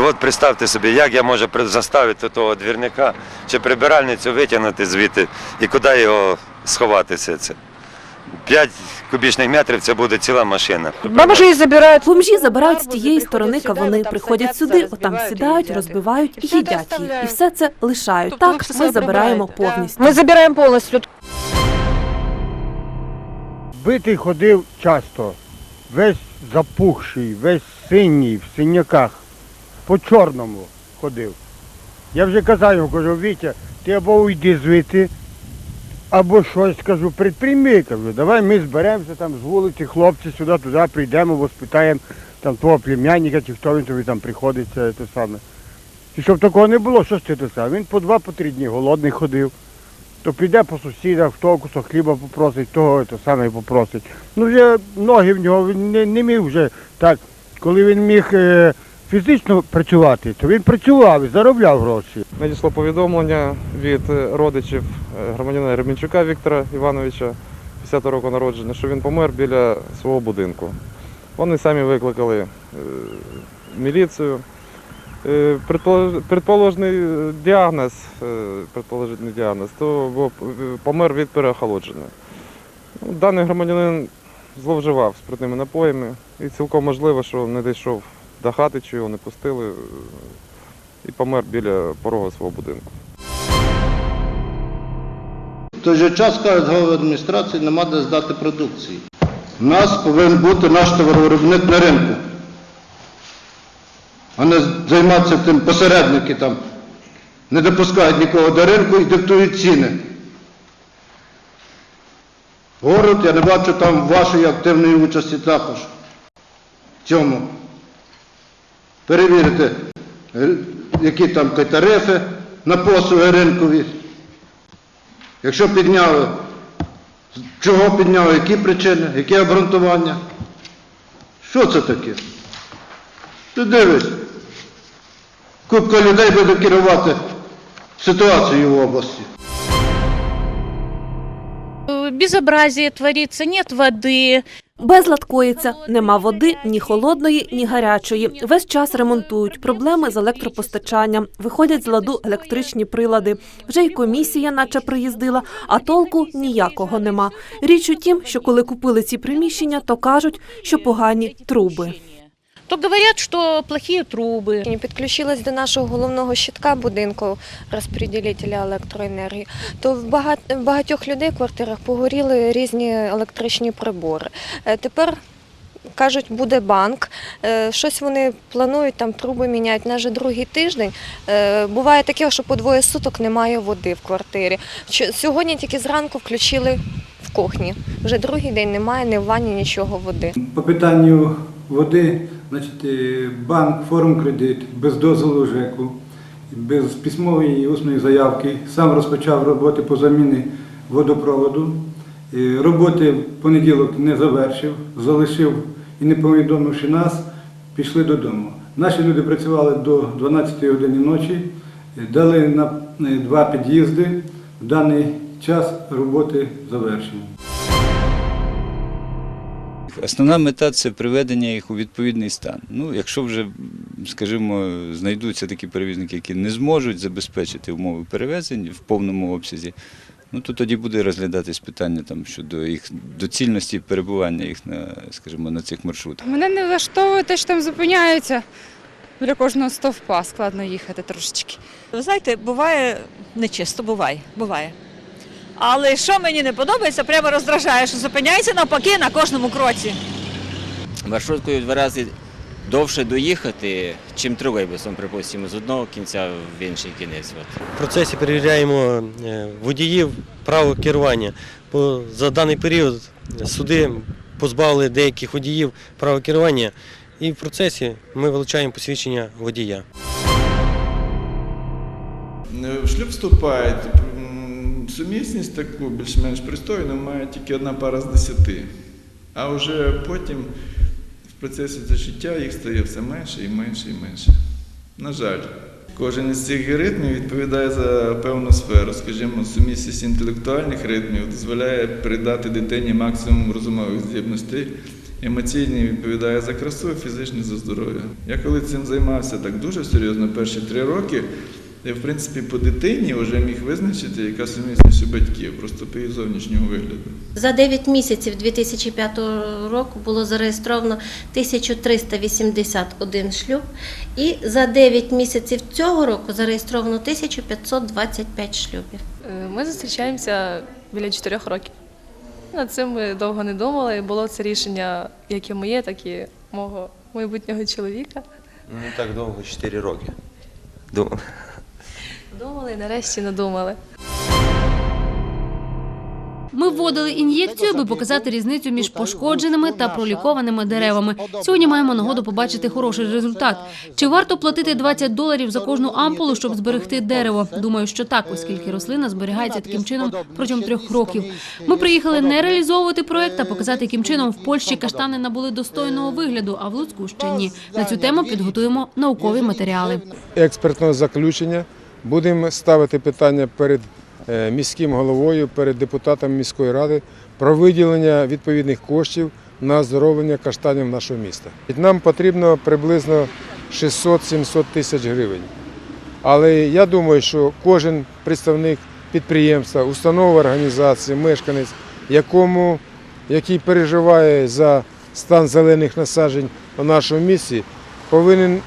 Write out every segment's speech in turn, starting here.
То от представте собі, як я можу заставити того двірника чи прибиральницю витягнути звідти і куди його сховати все це. 5 кубічних метрів це буде ціла машина. Бомжи забирають. Бомжі забирають з тієї сторони кавуни, приходять сюди, отам сідають, розбивають і їдять їх. І все це лишають. Так ми забираємо повністю. Ми забираємо повністю. Битий ходив часто, весь запухший, весь синій, в синяках, по чорному ходив. Я вже казав йому, кажу, Вітя, ти або уйди звідти, або щось кажу, предприйми, кажу, давай ми зберемося там з вулиці, хлопці сюди, туди прийдемо, воспитаємо там твого племянника, чи хто він тобі там приходить, це те саме. І щоб такого не було, що ти те саме? Він по два, по три дні голодний ходив. То піде по сусідах, хто кусок хліба попросить, того то саме попросить. Ну вже ноги в нього він не, не міг вже так. Коли він міг е, фізично працювати, то він працював і заробляв гроші. Надійшло повідомлення від е, родичів е, громадянина Ремінчука Віктора Івановича, 50 року народження, що він помер біля свого будинку. Вони самі викликали е, міліцію. Предполож- Предположений е, діагноз, предположений діагноз, то помер від переохолодження. Ну, Даний громадянин зловживав спиртними напоями і цілком можливо, що не дійшов до хати, чи його не пустили. е, і помер біля порога свого будинку. В той же час, кажуть, голова адміністрації, нема де здати продукції. У нас повинен бути наш товаровиробник на ринку, а не займатися тим посередники там. Не допускають нікого до ринку і диктують ціни. Город, я не бачу там вашої активної участі також в цьому. Перевірити, е, які там тарифи на послуги ринкові. Якщо підняли, чого підняли, які причини, яке обґрунтування? Що це таке? Ти дивись, купка людей буде керувати ситуацією в області. Безобразие творится, нет воды. Безлад коїться, нема води ні холодної, ні гарячої. Весь час ремонтують проблеми з електропостачанням. Виходять з ладу електричні прилади. Вже й комісія, наче приїздила, а толку ніякого нема. Річ у тім, що коли купили ці приміщення, то кажуть, що погані труби. То говорят, что плохие трубы. Не підключилась до нашого головного щитка будинку розподілителя електроенергії, то в багатьох людей в квартирах погоріли різні електричні прибори. Е, Тепер кажуть, буде банк. Е, Щось вони планують там труби міняти. На вже другий тиждень. Е, Буває таке, що по двоє суток немає води в квартирі. Сьогодні тільки зранку включили в кухні. Вже другий день немає ні в ванні, нічого води. По питанню води, значить, е, банк, форум кредит, без дозволу ЖЕКу, без письмової і усної заявки, сам розпочав роботи по заміні водопроводу. Е, Роботи в понеділок не завершив, залишив і не повідомивши нас, пішли додому. Наші люди працювали до 12 години ночі, е, дали на два під'їзди. В даний час роботи завершені. Основна мета це приведення їх у відповідний стан. Ну, якщо вже, скажімо, знайдуться такі перевізники, які не зможуть забезпечити умови перевезень в повному обсязі, ну то тоді буде розглядатись питання там щодо їх доцільності перебування їх на, скажімо, на цих маршрутах. Мене не влаштовує те, що там зупиняються. Біля кожного стовпа складно їхати трошечки. Ви знаєте, буває нечисто, буває, буває. Але що мені не подобається, прямо роздражає, що зупиняється навпаки на кожному кроці. маршруткою в два рази довше доїхати, чим тролейбусом, припустимо, з одного кінця в інший кінець. От. В процесі перевіряємо е, водіїв право керування. Бо за даний період суди позбавили деяких водіїв права керування, і в процесі ми вилучаємо посвідчення водія. В шлюб вступають. Сумісність таку більш-менш пристойну має тільки одна пара з десяти. А вже потім в процесі життя їх стає все менше і менше і менше. На жаль, кожен із цих ритмів відповідає за певну сферу. Скажімо, сумісність інтелектуальних ритмів дозволяє передати дитині максимум розумових здібностей Емоційний відповідає за красу, а фізичний за здоров'я. Я коли цим займався так дуже серйозно перші три роки, я в принципі по дитині вже міг визначити, яка сумісність у батьків, просто по її зовнішнього вигляду. За 9 місяців 2005 року було зареєстровано 1381 шлюб, і за 9 місяців цього року зареєстровано 1525 шлюбів. Е, Ми зустрічаємося біля чотирьох років. Над цим ми довго не думали. Було це рішення як і моє, так і мого майбутнього чоловіка. Не так довго, 4 роки. Думав. Думали і нарешті надумали. Ми вводили ін'єкцію, аби показати різницю між пошкодженими та пролікованими деревами. Сьогодні маємо нагоду побачити хороший результат. Чи варто платити 20 доларів за кожну ампулу, щоб зберегти дерево? Думаю, що так, оскільки рослина зберігається таким чином протягом трьох років. Ми приїхали не реалізовувати проект, а показати, яким чином в Польщі каштани набули достойного вигляду, а в Луцьку ще ні. На цю тему підготуємо наукові матеріали. експертного заключення. Будемо ставити питання перед е, міським головою, перед депутатами міської ради про виділення відповідних коштів на оздоровлення каштанів нашого міста. Нам потрібно приблизно 600-700 тисяч гривень. Але я думаю, що кожен представник підприємства, установа організації, мешканець, якому, який переживає за стан зелених насаджень у нашому місті, повинен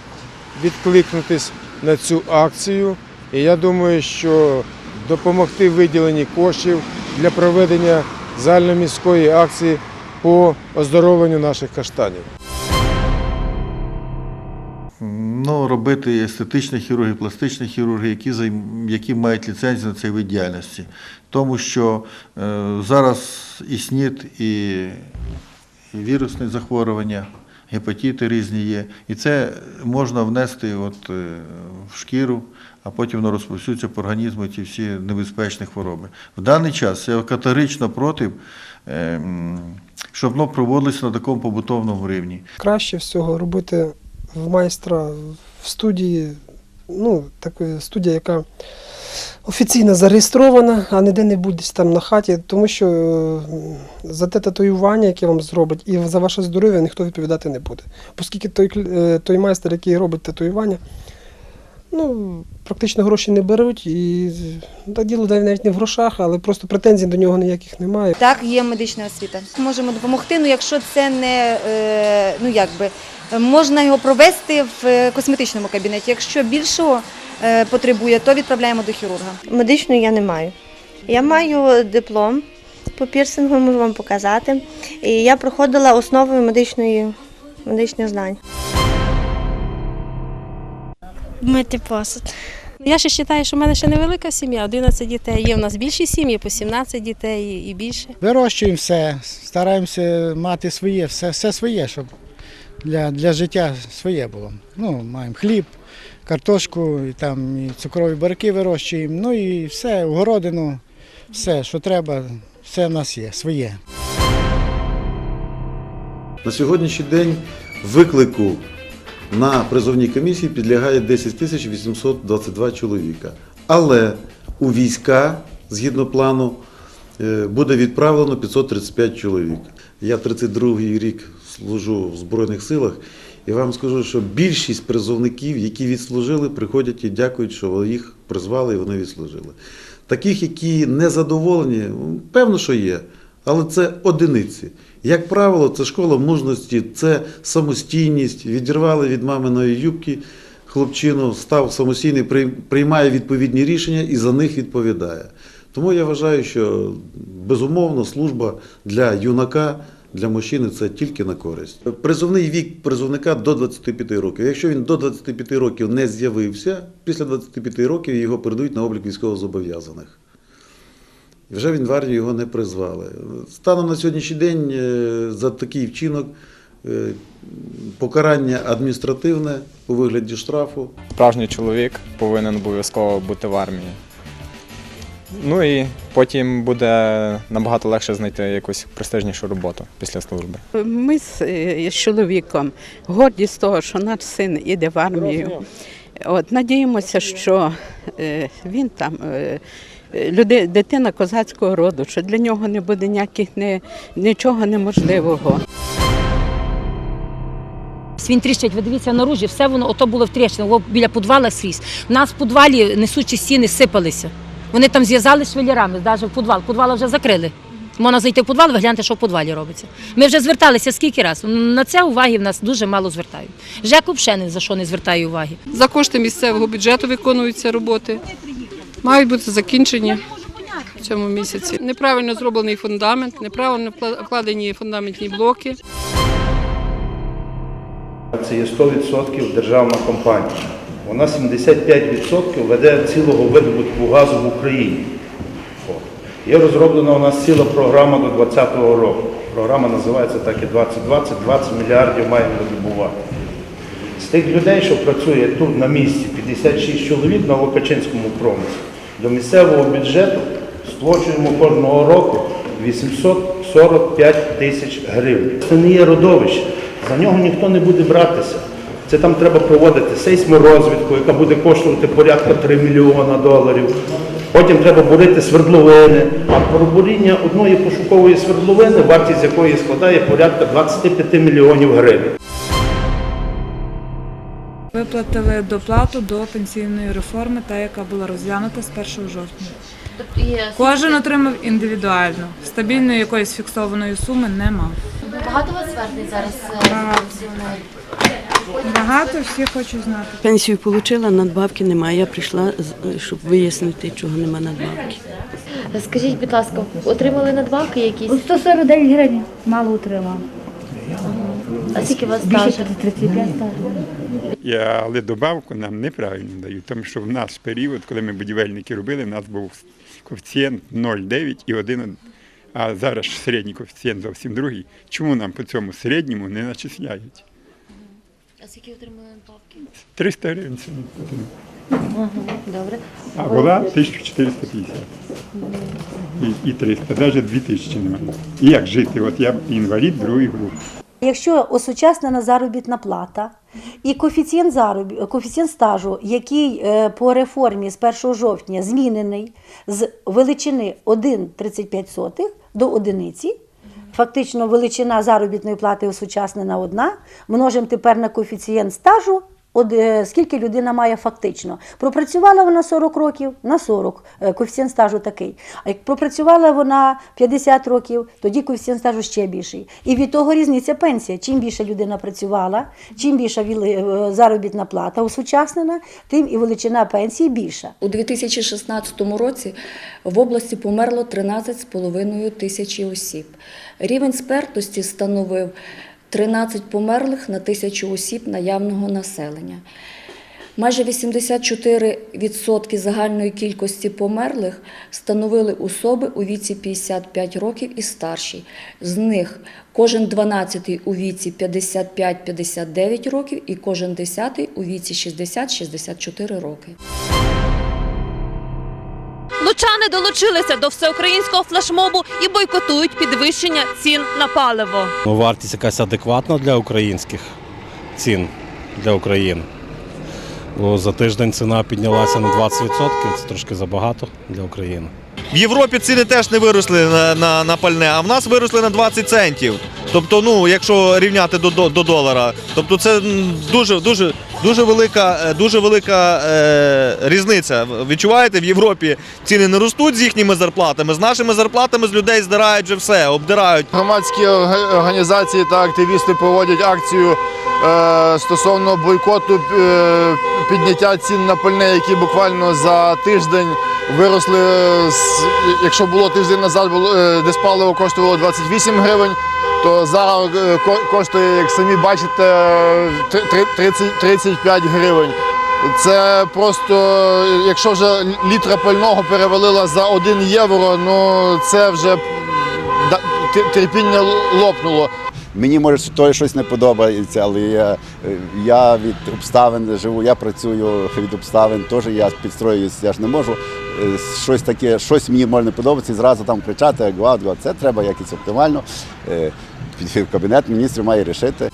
відкликнутись на цю акцію. І я думаю, що допомогти виділенні коштів для проведення загальноміської акції по оздоровленню наших каштанів. Ну, робити естетичні хірурги, пластичні хірурги, які, які мають ліцензію на цей вид діяльності. Тому що е, зараз і СНІД, і, і вірусні захворювання, гепатити різні є. І це можна внести от, е, в шкіру, а потім воно розповсюдиться по організму ті всі небезпечні хвороби. В даний час я категорично проти, е, щоб воно проводилося на такому побутовому рівні. Краще всього робити в майстра в студії, ну, така студія, яка офіційно зареєстрована, а не де-небудь десь там на хаті, тому що е, за те татуювання, яке вам зробить, і за ваше здоров'я ніхто відповідати не буде. Оскільки той, е, той майстер, який робить татуювання, ну, практично гроші не беруть, і та діло навіть не в грошах, але просто претензій до нього ніяких немає. Так, є медична освіта. Можемо допомогти, ну якщо це не е, ну якби можна його провести в косметичному кабінеті. Якщо більшого потребує, то відправляємо до хірурга. Медичної я не маю. Я маю диплом по пірсингу, можу вам показати. І я проходила основи медичної, медичних знань. Мити посуд. Я ще вважаю, що в мене ще невелика сім'я, 11 дітей. Є в нас більші сім'ї, по 17 дітей і більше. Вирощуємо все, стараємося мати своє, все, все своє, щоб для, для життя своє було. Ну, маємо хліб, картошку, і там і цукрові барки вирощуємо, ну і все, огородину, все, що треба, все в нас є, своє. На сьогоднішній день виклику на призовній комісії підлягає 10 тисяч 822 чоловіка. Але у війська, згідно плану, е, буде відправлено 535 чоловік. Я 32-й рік служу в Збройних силах, і вам скажу, що більшість призовників, які відслужили, приходять і дякують, що їх призвали і вони відслужили. Таких, які не задоволені, певно, що є, але це одиниці. Як правило, це школа мужності, це самостійність. Відірвали від маминої юбки хлопчину, став самостійний, прий- приймає відповідні рішення і за них відповідає. Тому я вважаю, що безумовно служба для юнака, для мужчини це тільки на користь. Призовний вік призовника до 25 років. Якщо він до 25 років не з'явився, після 25 років його передають на облік військовозобов'язаних. Вже він в армію його не призвали. Станом на сьогоднішній день е, за такий вчинок е, покарання адміністративне у вигляді штрафу. Справжній чоловік повинен обов'язково бути в армії. Ну і потім буде набагато легше знайти якусь престижнішу роботу після служби. Ми з, е, чоловіком горді з того, що наш син іде в армію. От, надіємося, що е, він там е, люди, дитина козацького роду, що для нього не буде ніяких не, нічого неможливого. Він тріщить, ви дивіться наружі, все воно ото було втріщено, біля підвала скрізь. У нас в підвалі несучі стіни сипалися. Вони там зв'язали швелірами, навіть в підвал. Підвал вже закрили. Можна зайти в підвал, ви гляньте, що в підвалі робиться. Ми вже зверталися скільки разів. На це уваги в нас дуже мало звертають. ЖЕК взагалі ні за що не звертає уваги. За кошти місцевого бюджету виконуються роботи. Мають бути закінчені в цьому місяці. Неправильно зроблений фундамент, неправильно вкла- вкладені фундаментні блоки. Це є 100% державна компанія. Вона 75% веде цілого видобутку газу в Україні. Є розроблена у нас ціла програма до 2020 року. Програма називається так і 2020, 20 мільярдів маємо видобувати. З тих людей, що працює тут на місці, 56 чоловік на Локачинському промислі, до місцевого бюджету сплачуємо кожного року 845 тисяч гривень. Це не є родовище, за нього ніхто не буде братися. Це там треба проводити сейсморозвідку, яка буде коштувати порядка 3 мільйона доларів. Потім треба бурити свердловини. А пробуріння одної пошукової свердловини, вартість якої складає порядка 25 мільйонів гривень. Виплатили доплату до пенсійної реформи, та яка була розглянута з 1 жовтня. Кожен отримав індивідуально. Стабільної якоїсь фіксованої суми нема. Багато вас звернень зараз е, Багато. всі хочуть знати. Пенсію отримала, надбавки немає. Я прийшла, щоб вияснити, чого нема надбавки. Скажіть, будь ласка, отримали надбавки якісь? 149 гривень мало отримав. А скільки у вас Більше стажу? 35. Я, але добавку нам неправильно дають, тому що в наш період, коли ми будівельники робили, в нас був коефіцієнт 0,9 і 1, а зараз середній коефіцієнт зовсім другий. Чому нам по цьому середньому не начисляють? Скільки отримали надбавки? 300 гривень це не потрібно. Ага, Добре. А була 1450 і, і 300, навіть 2000 немає. І як жити? От я інвалід другої групи. Якщо осучаснена заробітна плата і коефіцієнт зароб... коефіцієнт стажу, який е, по реформі з 1 жовтня змінений з величини 1,35 до одиниці, фактично величина заробітної плати осучаснена одна, множимо тепер на коефіцієнт стажу. От е, скільки людина має фактично. Пропрацювала вона 40 років на 40, е, коефіцієнт стажу такий. А як пропрацювала вона 50 років, тоді коефіцієнт стажу ще більший. І від того різниця пенсія. Чим більше людина працювала, чим більша е, заробітна плата осучаснена, тим і величина пенсії більша. У 2016 році в області померло 13,5 тисячі осіб. Рівень смертності становив 13 померлих на тисячу осіб наявного населення. Майже 84% загальної кількості померлих становили особи у віці 55 років і старші. З них кожен 12 у віці 55-59 років і кожен 10 у віці 60-64 роки. Лучани долучилися до всеукраїнського флешмобу і бойкотують підвищення цін на паливо. Ну, вартість якась адекватна для українських цін для України. Бо за тиждень ціна піднялася на 20%, це трошки забагато для України. В Європі ціни теж не виросли на, на, на пальне, а в нас виросли на 20 центів. Тобто, ну, якщо рівняти до, до, до долара, тобто це дуже, дуже, дуже велика, е, дуже велика е, різниця. Відчуваєте, в Європі ціни не ростуть з їхніми зарплатами, з нашими зарплатами з людей здирають вже все, обдирають. Громадські організації та активісти проводять акцію е, стосовно бойкоту е, підняття цін на пальне, які буквально за тиждень виросли. Якщо було тиждень назад, було, е, десь паливо коштувало 28 гривень, то зараз е, коштує, як самі бачите, три- три- 30 35 гривень. Це просто, якщо вже літра пального перевалила за 1 євро, ну це вже терпіння лопнуло. Мені може то щось не подобається, але я, я від обставин живу, я працюю від обставин, теж я підстроююсь, я ж не можу е, щось таке, щось мені може не подобається і зразу там кричати, гвалт, гвалт. Це треба якось оптимально. Кабінет міністрів має рішити.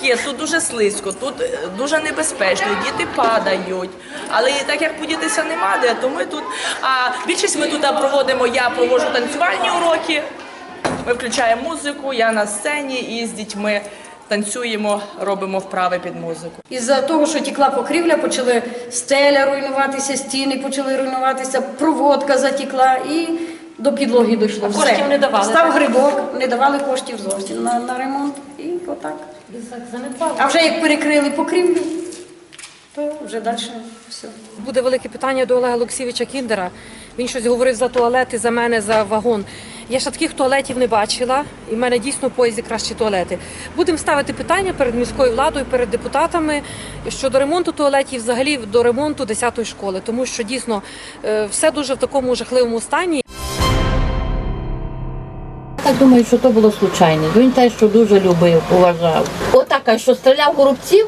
Клапочку. Тут дуже слизько, тут е, дуже небезпечно, діти падають. Але так як подітися нема де, то ми тут. А більшість ми тут проводимо, я проводжу танцювальні уроки. Ми включаємо музику, я на сцені і з дітьми танцюємо, робимо вправи під музику. Із-за того, що тікла покрівля, почали стеля руйнуватися, стіни почали руйнуватися, проводка затікла і до підлоги дійшло. Коштів не давали, Став так? грибок, не давали коштів зовсім на, на ремонт. І отак. А вже як перекрили покрівлю, то вже далі все. Буде велике питання до Олега Олексійовича Кіндера. Він щось говорив за туалети, за мене, за вагон. Я ще таких туалетів не бачила, і в мене дійсно в поїзді кращі туалети. Будемо ставити питання перед міською владою, перед депутатами щодо ремонту туалетів, взагалі до ремонту 10-ї школи, тому що дійсно е, все дуже в такому жахливому стані. Так думаю, що то було случайно. Він те, що дуже любив, поважав. Отака, що стріляв горобців,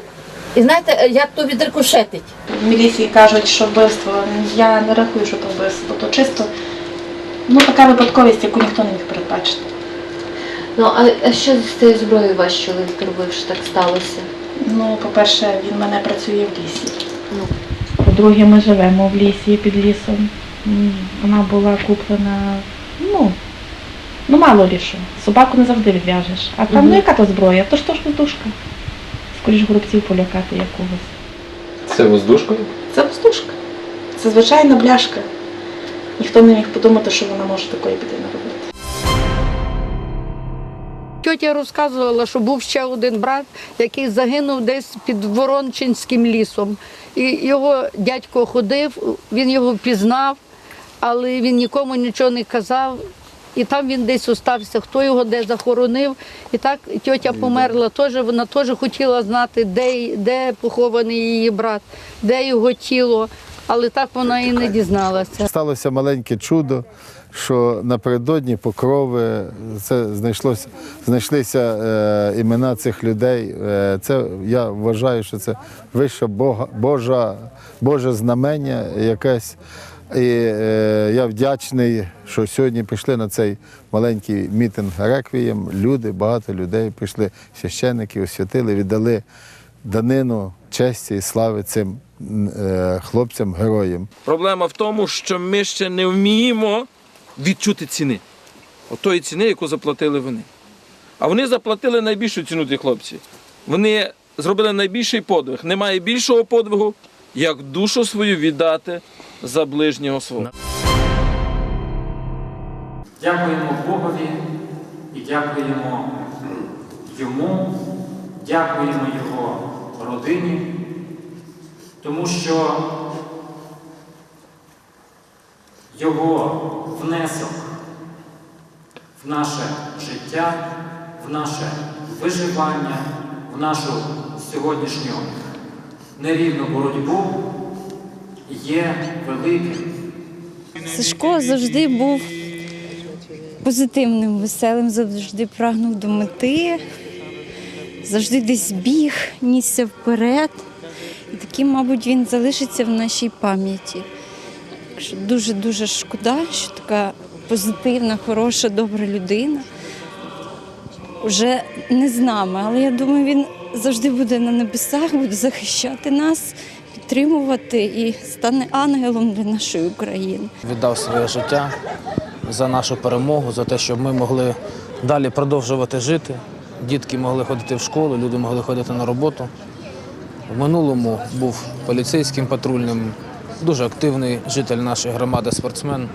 і знаєте, як то відрикошетить. В міліції кажуть, що вбивство. Я не рахую, що то вбивство, то чисто ну, така випадковість, яку ніхто не міг передбачити. Ну, а, а що з тією зброєю ваш чоловік робив, що так сталося? Ну, по-перше, він мене працює в лісі. Ну. По-друге, ми живемо в лісі під лісом. Вона була куплена, ну, ну мало ли що. Собаку не завжди відв'яжеш. А там, ну яка то зброя? То ж то ж воздушка. Скоріш горобців полякати якогось. Це воздушкою? Це воздушка. Це звичайна бляшка. Ніхто не міг подумати, що вона може такої біди наробити. Тьотя розказувала, що був ще один брат, який загинув десь під Ворончинським лісом. І його дядько ходив, він його впізнав, але він нікому нічого не казав. І там він десь остався, хто його де захоронив. І так тьотя померла теж, вона теж хотіла знати, де, де похований її брат, де його тіло. Але так вона і не дізналася. Сталося маленьке чудо, що напередодні покрови це знайшлося, знайшлися е, імена цих людей. Е, це я вважаю, що це вище Бога, Божа, Боже знамення якесь. І е, я вдячний, що сьогодні прийшли на цей маленький мітинг реквієм. Люди, багато людей прийшли, священники, освятили, віддали данину честі і слави цим е, хлопцям-героям. Проблема в тому, що ми ще не вміємо відчути ціни. Отої ціни, яку заплатили вони. А вони заплатили найбільшу ціну ті хлопці. Вони зробили найбільший подвиг. Немає більшого подвигу, як душу свою віддати за ближнього свого. Дякуємо Богові і дякуємо йому, дякуємо його родині, тому що його внесок в наше життя, в наше виживання, в нашу сьогоднішню нерівну боротьбу є великим. Сашко завжди був позитивним, веселим, завжди прагнув до мети, завжди десь біг, нісся вперед. І таким, мабуть, він залишиться в нашій пам'яті. Дуже-дуже шкода, що така позитивна, хороша, добра людина вже не з нами. Але я думаю, він завжди буде на небесах, буде захищати нас, підтримувати і стане ангелом для нашої України. віддав своє життя за нашу перемогу, за те, щоб ми могли далі продовжувати жити. Дітки могли ходити в школу, люди могли ходити на роботу. В минулому був поліцейським патрульним, дуже активний житель нашої громади, спортсмен.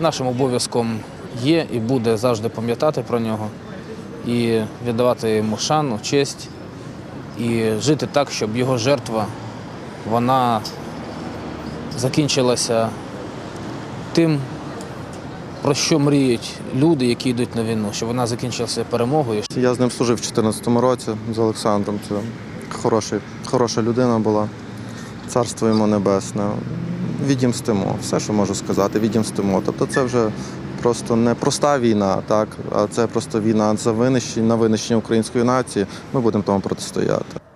Нашим обов'язком є і буде завжди пам'ятати про нього і віддавати йому шану, честь і жити так, щоб його жертва вона закінчилася тим, про що мріють люди, які йдуть на війну, щоб вона закінчилася перемогою. Я з ним служив у 2014 році з Олександром. Це хороший, хороша людина була. Царство йому небесне. Відімстимо. Все, що можу сказати, відімстимо. Тобто це вже просто не проста війна, так, а це просто війна за винищення, на винищення української нації. Ми будемо тому протистояти.